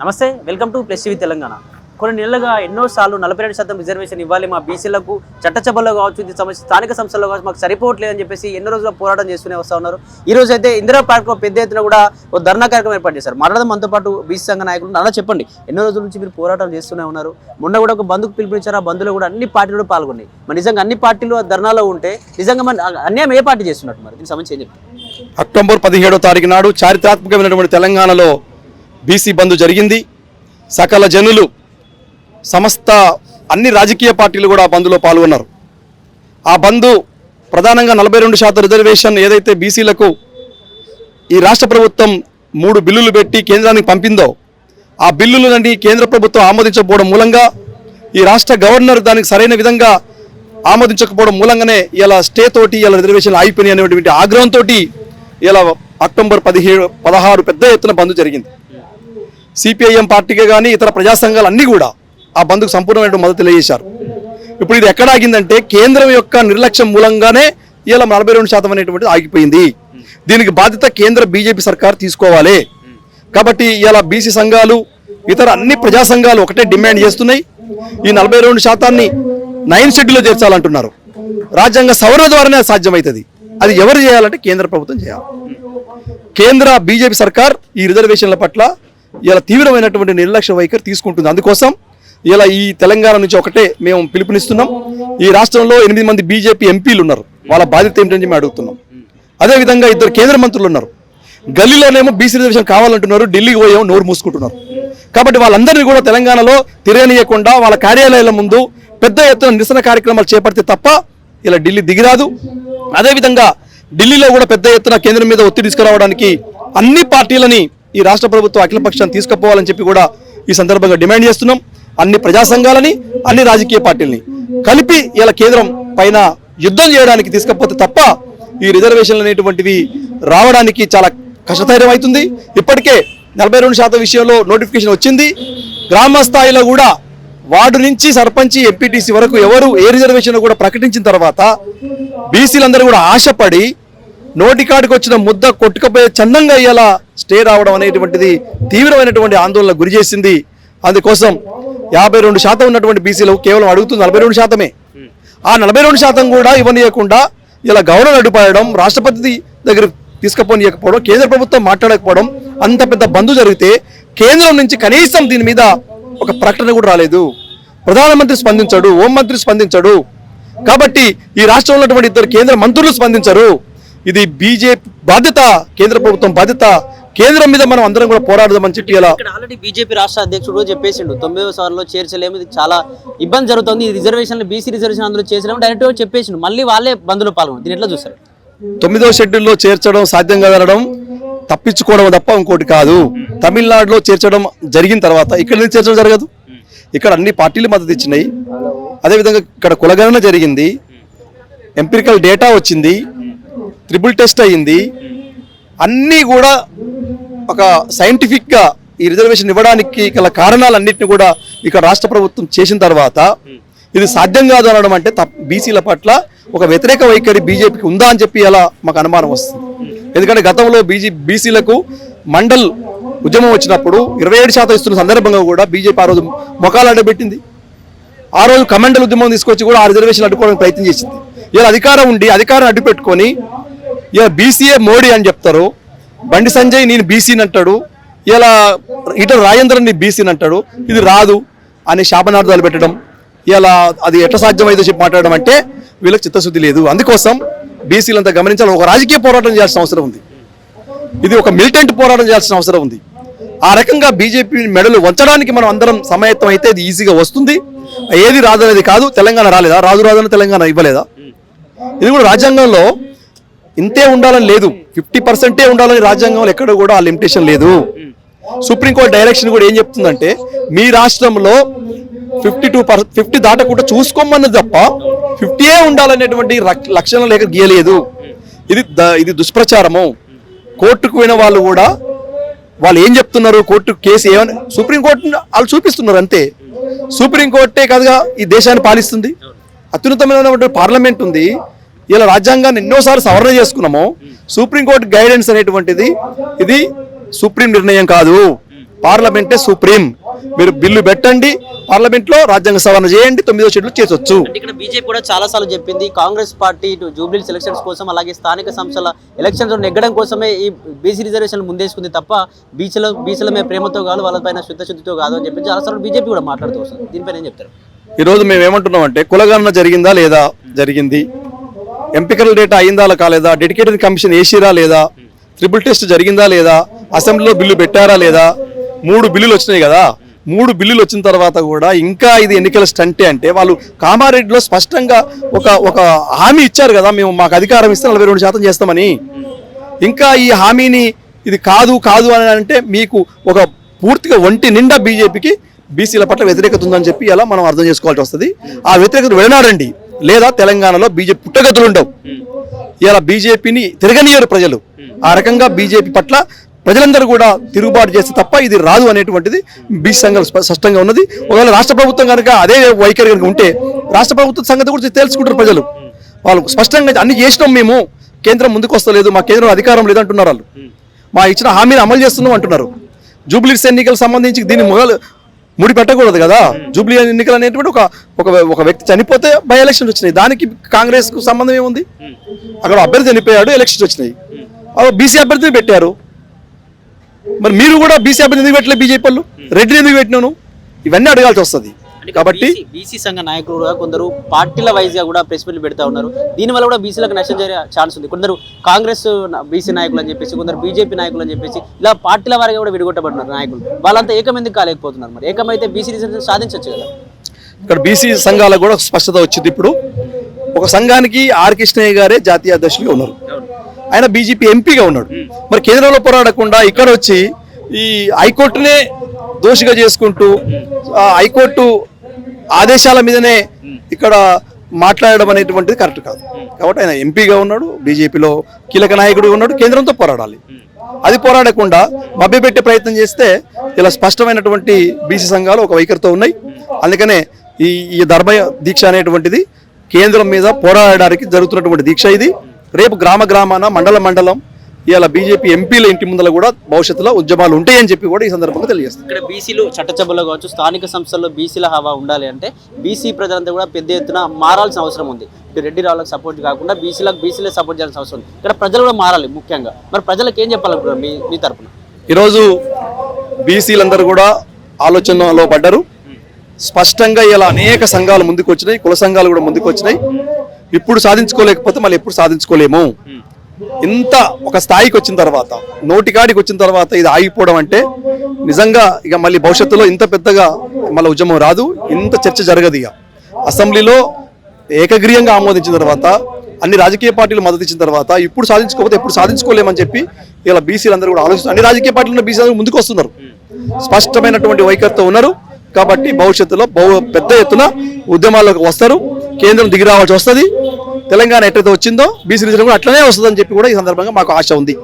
నమస్తే welcome to plus TV Telangana. కొన్ని నెలలుగా ఎన్నో సార్లు నలభై రెండు శాతం రిజర్వేషన్ ఇవ్వాలి మా బీసీలకు చట్టసభల్లో కావచ్చు ఇది సమస్య స్థానిక సంస్థల్లో కావచ్చు మాకు సరిపోవట్లేదని చెప్పేసి ఎన్నో రోజుల పోరాటం చేస్తూనే వస్తూ ఉన్నారు. ఈ రోజు అయితే ఇందిరా పార్క్లో పెద్ద ఎత్తున కూడా ఒక ధర్నా కార్యక్రమం ఏర్పాటు చేశారు. మాట్లాడదాం మనతో పాటు బీసీ సంఘ నాయకులు అలా చెప్పండి ఎన్నో రోజుల నుంచి మీరు పోరాటం చేస్తూనే ఉన్నారు. మొన్న కూడా ఒక బంధుకు పిలుపునిచ్చారు ఆ బంధులో కూడా అన్ని పార్టీలు పాల్గొన్నాయి. మరి నిజంగా అన్ని పార్టీలు ఆ ధర్నాలో ఉంటే నిజంగా మన అన్యాయం ఏ పార్టీ చేస్తున్నట్టు మరి? దీనికి సంబంధించి ఏం చెప్తారు? అక్టోబర్ పదిహేడో తారీఖు నాడు చారిత్రాత్మకమైనటువంటి తెలంగాణలో బీసీ బంద్ జరిగింది. సకల జనులు సమస్త అన్ని రాజకీయ పార్టీలు కూడా ఆ బంద్లో పాల్గొన్నారు. ఆ బంద్ ప్రధానంగా నలభై రెండు శాతం రిజర్వేషన్ ఏదైతే బీసీలకు ఈ రాష్ట్ర ప్రభుత్వం మూడు బిల్లులు పెట్టి కేంద్రానికి పంపిందో ఆ బిల్లులన్నీ కేంద్ర ప్రభుత్వం ఆమోదించకపోవడం మూలంగా ఈ రాష్ట్ర గవర్నర్ దానికి సరైన విధంగా ఆమోదించకపోవడం మూలంగానే ఇలా స్టే తోటి ఇలా రిజర్వేషన్ ఆగిపోయినాయి అనేటువంటి ఆగ్రహంతో ఇలా అక్టోబర్ పదిహేడు పదహారు పెద్ద ఎత్తున బంద్ జరిగింది. సిపిఐఎం పార్టీకే కానీ ఇతర ప్రజా సంఘాలు అన్నీ కూడా ఆ బంద్కు సంపూర్ణమైన మద్దతు తెలియజేశారు. ఇప్పుడు ఇది ఎక్కడ ఆగిందంటే కేంద్రం యొక్క నిర్లక్ష్యం మూలంగానే ఇలా నలభై రెండు శాతం అనేటువంటిది ఆగిపోయింది. దీనికి బాధ్యత కేంద్ర బీజేపీ సర్కార్ తీసుకోవాలి. కాబట్టి ఇలా బీసీ సంఘాలు ఇతర అన్ని ప్రజా సంఘాలు ఒకటే డిమాండ్ చేస్తున్నాయి. ఈ నలభై రెండు శాతాన్ని నైన్ షెడ్యూల్లో చేర్చాలంటున్నారు. రాజ్యాంగ సవరణ ద్వారానే సాధ్యమవుతుంది. అది ఎవరు చేయాలంటే కేంద్ర ప్రభుత్వం చేయాలి. కేంద్ర బీజేపీ సర్కార్ ఈ రిజర్వేషన్ల పట్ల ఇలా తీవ్రమైనటువంటి నిర్లక్ష్య వైఖరి తీసుకుంటుంది. అందుకోసం ఇలా ఈ తెలంగాణ నుంచి ఒకటే మేము పిలుపునిస్తున్నాం. ఈ రాష్ట్రంలో ఎనిమిది మంది బీజేపీ ఎంపీలు ఉన్నారు. వాళ్ళ బాధ్యత ఏమిటని మేము అడుగుతున్నాం. అదేవిధంగా ఇద్దరు కేంద్ర మంత్రులు ఉన్నారు. గల్లీలోనేమో బీసీ రిజర్వేషన్ కావాలంటున్నారు. ఢిల్లీకి పోయేమో నోరు మూసుకుంటున్నారు. కాబట్టి వాళ్ళందరినీ కూడా తెలంగాణలో తిరగనీయకుండా వాళ్ళ కార్యాలయాల ముందు పెద్ద ఎత్తున నిరసన కార్యక్రమాలు చేపడితే తప్ప ఇలా ఢిల్లీ దిగిరాదు. అదేవిధంగా ఢిల్లీలో కూడా పెద్ద ఎత్తున కేంద్రం మీద ఒత్తిడి తీసుకురావడానికి అన్ని పార్టీలని ఈ రాష్ట్ర ప్రభుత్వం అఖిలపక్షాన్ని తీసుకుపోవాలని చెప్పి కూడా ఈ సందర్భంగా డిమాండ్ చేస్తున్నాం. అన్ని ప్రజా సంఘాలని అన్ని రాజకీయ పార్టీలని కలిపి ఇలా కేంద్రం పైన యుద్ధం చేయడానికి తీసుకపోతే తప్ప ఈ రిజర్వేషన్లు అనేటువంటివి రావడానికి చాలా కష్టతైర్యం అవుతుంది. ఇప్పటికే నలభై రెండు శాతం విషయంలో నోటిఫికేషన్ వచ్చింది. గ్రామ స్థాయిలో కూడా వార్డు నుంచి సర్పంచి ఎంపీటీసీ వరకు ఎవరు ఏ రిజర్వేషన్ కూడా ప్రకటించిన తర్వాత బీసీలందరూ కూడా ఆశపడి నోటికాడికి వచ్చిన ముద్ద కొట్టుకపోయే చందంగా ఇలా స్టే రావడం అనేటువంటిది తీవ్రమైనటువంటి ఆందోళన గురి చేసింది. అందుకోసం యాభై రెండు శాతం ఉన్నటువంటి బీసీలు కేవలం అడుగుతుంది నలభై రెండు శాతమే. ఆ నలభై రెండు శాతం కూడా ఇవ్వనీయకుండా ఇలా గవర్నర్ అడ్డుపడడం రాష్ట్రపతి దగ్గర తీసుకుపోనియకపోవడం కేంద్ర ప్రభుత్వం మాట్లాడకపోవడం అంత పెద్ద బంధు జరిగితే కేంద్రం నుంచి కనీసం దీని మీద ఒక ప్రకటన కూడా రాలేదు. ప్రధానమంత్రి స్పందించాడు హోంమంత్రి స్పందించాడు. కాబట్టి ఈ రాష్ట్రంలో ఉన్నటువంటి ఇద్దరు కేంద్ర మంత్రులు స్పందించరు. ఇది బీజేపీ బాధ్యత కేంద్ర ప్రభుత్వం బాధ్యత. కేంద్రం మీద మనం అందరం కూడా పోరాడదామని చెప్పి ఇలా ఆల్రెడీ బీజేపీ రాష్ట్ర అధ్యక్షుడు చెప్పేసిండు. తొమ్మిదవ సార్లో చేర్చలేము ఇది చాలా ఇబ్బంది జరుగుతుంది. ఈ రిజర్వేషన్ బీసీ రిజర్వేషన్ అందులో చేర్చలేము డైరెక్ట్ చెప్పేసిండు. మళ్ళీ వాళ్ళే బంధులో పాల్గొన్నారు దీని ఎట్లా చూస్తారు? తొమ్మిదో షెడ్యూల్లో చేర్చడం సాధ్యం కాదనడం తప్పించుకోవడం తప్ప ఇంకోటి కాదు. తమిళనాడులో చేర్చడం జరిగిన తర్వాత ఇక్కడ ఎందుకు చేర్చడం జరగదు? ఇక్కడ అన్ని పార్టీలు మద్దతు ఇచ్చినాయి. అదేవిధంగా ఇక్కడ కులగణన జరిగింది. ఎంపిరికల్ డేటా వచ్చింది. త్రిబుల్ టెస్ట్ అయ్యింది. అన్నీ కూడా ఒక సైంటిఫిక్గా ఈ రిజర్వేషన్ ఇవ్వడానికి గల కారణాలన్నింటినీ కూడా ఇక్కడ రాష్ట్ర ప్రభుత్వం చేసిన తర్వాత ఇది సాధ్యం కాదు అనడం అంటే బీసీల పట్ల ఒక వ్యతిరేక వైఖరి బీజేపీకి ఉందా అని చెప్పి అలా మాకు అనుమానం వస్తుంది. ఎందుకంటే గతంలో బీజీ బీసీలకు మండల్ ఉద్యమం వచ్చినప్పుడు ఇరవై ఏడు శాతం ఇస్తున్న సందర్భంగా కూడా బీజేపీ ఆ రోజు మొఖాలు అడ్డబెట్టింది. ఆ రోజు కమండల్ ఉద్యమం తీసుకొచ్చి కూడా ఆ రిజర్వేషన్ అడ్డుకోవడానికి ప్రయత్నం చేసింది. ఇలా అధికారం ఉండి అధికారం అడ్డు పెట్టుకొని ఇలా బీసీఏ మోడీ అని చెప్తారు. బండి సంజయ్ నేను బీసీని అంటాడు. ఇలా ఇటు రాజేంద్రన్ నీ బీసీని అంటాడు. ఇది రాదు అని శాపనార్థాలు పెట్టడం ఇలా అది ఎట్లా సాధ్యమైతే చెప్పి మాట్లాడడం అంటే వీళ్ళకి చిత్తశుద్ధి లేదు. అందుకోసం బీసీలంతా గమనించాలి. ఒక రాజకీయ పోరాటం చేయాల్సిన అవసరం ఉంది. ఇది ఒక మిలిటెంట్ పోరాటం చేయాల్సిన అవసరం ఉంది. ఆ రకంగా బీజేపీ మెడలు వంచడానికి మనం అందరం సమాయత్తం అయితే ఇది ఈజీగా వస్తుంది. ఏది రాదనేది కాదు తెలంగాణ రాలేదా? రాదు రాదని తెలంగాణ ఇవ్వలేదా? ఇది కూడా రాజ్యాంగంలో ఇంతే ఉండాలని లేదు. ఫిఫ్టీ పర్సెంటే ఉండాలని రాజ్యాంగంలో ఎక్కడ కూడా ఆ లిమిటేషన్ లేదు. సుప్రీంకోర్టు డైరెక్షన్ కూడా ఏం చెప్తుందంటే మీ రాష్ట్రంలో ఫిఫ్టీ టూ పర్ ఫిఫ్టీ దాటకుండా చూసుకోమన్నది తప్ప ఫిఫ్టీయే ఉండాలనేటువంటి లక్షణం లేక గీయలేదు. ఇది ద- ఇది దుష్ప్రచారము. కోర్టుకు పోయిన వాళ్ళు కూడా వాళ్ళు ఏం చెప్తున్నారు? కోర్టు కేసు ఏమని సుప్రీంకోర్టు వాళ్ళు చూపిస్తున్నారు అంతే. సుప్రీంకోర్టే కాదుగా ఈ దేశాన్ని పాలిస్తుంది. అత్యున్నతమైనటువంటి పార్లమెంట్ ఉంది. ఇలా రాజ్యాంగాన్ని ఎన్నోసార్లు సవరణ చేసుకున్నాము సుప్రీంకోర్టు గైడెన్స్ అనేటువంటిది ఇది సుప్రీం నిర్ణయం కాదు. పార్లమెంటే సుప్రీం. మీరు బిల్లు పెట్టండి పార్లమెంట్లో రాజ్యాంగ సవరణ చేయండి తొమ్మిదో షెడ్యూల్ చేసొచ్చు. ఇక్కడ బీజేపీ కూడా చాలా సార్లు చెప్పింది కాంగ్రెస్ పార్టీ ఇటు జూబ్లీ ఎలక్షన్స్ కోసం అలాగే స్థానిక సంస్థల ఎలక్షన్స్ నెగ్గడం కోసమే ఈ బీసీ రిజర్వేషన్ ముందేసుకుంది తప్ప బీసీలో బీసీల మీద ప్రేమతో కాదు వాళ్ళపైన శుద్ధశుద్ధితో కాదు అని చెప్పి చాలా సార్లు బీజేపీ కూడా మాట్లాడుతూ వస్తుంది. దీనిపైన ఏం చెప్తారు? ఈరోజు మేము ఏమంటున్నాం అంటే కులగణన జరిగిందా లేదా? జరిగింది. ఎంపికల డేటా అయిందా కాలేదా? డెడికేటెడ్ కమిషన్ వేసిరా లేదా? ట్రిపుల్ టెస్ట్ జరిగిందా లేదా? అసెంబ్లీలో బిల్లు పెట్టారా లేదా? మూడు బిల్లులు వచ్చినాయి కదా. మూడు బిల్లులు వచ్చిన తర్వాత కూడా ఇంకా ఇది ఎన్నికల స్టంటే అంటే వాళ్ళు కామారెడ్డిలో స్పష్టంగా ఒక ఒక హామీ ఇచ్చారు కదా మేము మాకు అధికారం ఇస్తే నలభై రెండు శాతం చేస్తామని. ఇంకా ఈ హామీని ఇది కాదు కాదు అని అంటే మీకు ఒక పూర్తిగా ఒంటి నిండా బీజేపీకి బీసీల పట్ల వ్యతిరేకత ఉందని చెప్పి ఇలా మనం అర్థం చేసుకోవాల్సి వస్తుంది. ఆ వ్యతిరేకత వెళ్ళినారండి లేదా తెలంగాణలో బీజేపీ పుట్టగతులు ఉండవు ఇలా బీజేపీని తిరగనీయరు ప్రజలు. ఆ రకంగా బీజేపీ పట్ల ప్రజలందరూ కూడా తిరుగుబాటు చేస్తే తప్ప ఇది రాదు అనేటువంటిది బీసీ సంఘాలు స్పష్టంగా ఉన్నది. ఒకవేళ రాష్ట్ర ప్రభుత్వం కనుక అదే వైఖరి కనుక ఉంటే రాష్ట్ర ప్రభుత్వ సంగతి గురించి తెలుసుకుంటారు ప్రజలు. వాళ్ళు స్పష్టంగా అన్ని చేసినాం మేము. కేంద్రం ముందుకు వస్తలేదు మా కేంద్రం అధికారం లేదంటున్నారు వాళ్ళు. మా ఇచ్చిన హామీని అమలు చేస్తున్నాం అంటున్నారు. జూబ్లీస్ ఎన్నికలకు సంబంధించి దీన్ని మొదలు ముడి పెట్టకూడదు కదా? జూబ్లీ ఎన్నికలు అనేటువంటి ఒక ఒక ఒక వ్యక్తి చనిపోతే బై ఎలక్షన్స్ వచ్చినాయి. దానికి కాంగ్రెస్కు సంబంధం ఏముంది? అక్కడ అభ్యర్థి చనిపోయాడు ఎలక్షన్స్ వచ్చినాయి. బీసీ అభ్యర్థిని పెట్టారు. మరి మీరు కూడా బీసీ అభ్యర్థి ఎందుకు పెట్టలేదు బీజేపీ వాళ్ళు? రెడ్డిని ఎందుకు పెట్టినాను? ఇవన్నీ అడగాల్సి వస్తుంది. కాబట్టి బీసీ సంఘ నాయకులు కూడా కొందరు పార్టీల వైజ్గా కూడా ప్రెస్ మీట్లు పెడతా ఉన్నారు. దీనివల్ల కూడా బీసీలకు నష్టం జరిగే ఛాన్స్ ఉంది. కొందరు కాంగ్రెస్ బీసీ నాయకులు అని చెప్పేసి కొందరు బీజేపీ నాయకులు అని చెప్పేసి ఇలా పార్టీల వారిగా కూడా విడగొట్టబడినారు నాయకులు. వాళ్ళంతా ఏకమెందుకు కాలేకపోతున్నారు మరి? ఏకమైతే బీసీ రిజర్వేషన్ సాధించవచ్చు కదా? ఇక్కడ బీసీ సంఘాలకు కూడా స్పష్టత వచ్చింది ఇప్పుడు. ఒక సంఘానికి ఆర్ కృష్ణయ్య గారే జాతీయ అధ్యక్షులుగా ఉన్నారు. ఆయన బీజేపీ ఎంపీగా ఉన్నాడు. మరి కేంద్రంలో పోరాడకుండా ఇక్కడ వచ్చి ఈ హైకోర్టునే దోషిగా చేసుకుంటూ హైకోర్టు ఆదేశాల మీదనే ఇక్కడ మాట్లాడడం అనేటువంటిది కరెక్ట్ కాదు. కాబట్టి ఆయన ఎంపీగా ఉన్నాడు బీజేపీలో కీలక నాయకుడిగా ఉన్నాడు కేంద్రంతో పోరాడాలి. అది పోరాడకుండా మభ్యపెట్టే ప్రయత్నం చేస్తే ఇలా స్పష్టమైనటువంటి బీసీ సంఘాలు ఒక వైఖరితో ఉన్నాయి. అందుకనే ఈ ఈ ధర్మ దీక్ష అనేటువంటిది కేంద్రం మీద పోరాడడానికి జరుగుతున్నటువంటి దీక్ష ఇది. రేపు గ్రామ గ్రామాన మండల మండలం ఇలా బీజేపీ ఎంపీల ఇంటి ముందర కూడా భవిష్యత్తులో ఉద్యమాలు ఉంటాయని చెప్పి కూడా ఈ సందర్భంగా తెలియజేస్తారు ఇక్కడ బీసీలు చట్టసభలో కావచ్చు స్థానిక సంస్థల్లో బీసీల హవా ఉండాలి అంటే బీసీ ప్రజలంతా కూడా పెద్ద ఎత్తున మారాల్సిన అవసరం ఉంది. రెడ్డి రావులకు సపోర్ట్ కాకుండా బీసీలకు బీసీలే సపోర్ట్ చేయాల్సిన అవసరం ఉంది. ఇక్కడ ప్రజలు కూడా మారాలి ముఖ్యంగా. మరి ప్రజలకు ఏం చెప్పాలనుకుంటున్నారు మీ మీ తరపున? ఈరోజు బీసీలందరూ కూడా ఆలోచనలో పడ్డారు. స్పష్టంగా ఇలా అనేక సంఘాలు ముందుకు వచ్చినాయి కుల సంఘాలు కూడా ముందుకు వచ్చినాయి ఇప్పుడు సాధించుకోలేకపోతే మళ్ళీ ఎప్పుడు సాధించుకోలేము? ఇంత ఒక స్థాయికి వచ్చిన తర్వాత నోటికాడికి వచ్చిన తర్వాత ఇది ఆగిపోవడం అంటే నిజంగా ఇక మళ్ళీ భవిష్యత్తులో ఇంత పెద్దగా మళ్ళీ ఉద్యమం రాదు ఇంత చర్చ జరగదు ఇక. అసెంబ్లీలో ఏకగ్రీయంగా ఆమోదించిన తర్వాత అన్ని రాజకీయ పార్టీలు మద్దతు ఇచ్చిన తర్వాత ఇప్పుడు సాధించుకోకపోతే ఎప్పుడు సాధించుకోలేమని చెప్పి ఇలా బీసీలందరూ కూడా ఆలోచిస్తున్నారు. అన్ని రాజకీయ పార్టీలు బీసీ అందరూ ముందుకు వస్తున్నారు. స్పష్టమైనటువంటి వైఖరితో ఉన్నారు. కాబట్టి భవిష్యత్తులో బహు పెద్ద ఎత్తున ఉద్యమాల్లోకి వస్తారు. కేంద్రం దిగి రావాల్సి వస్తుంది. తెలంగాణ ఎట్లయితే వచ్చిందో బీసీ రిజర్వ్ కూడా అట్లనే వస్తుందని చెప్పి కూడా ఈ సందర్భంగా మాకు ఆశ ఉంది.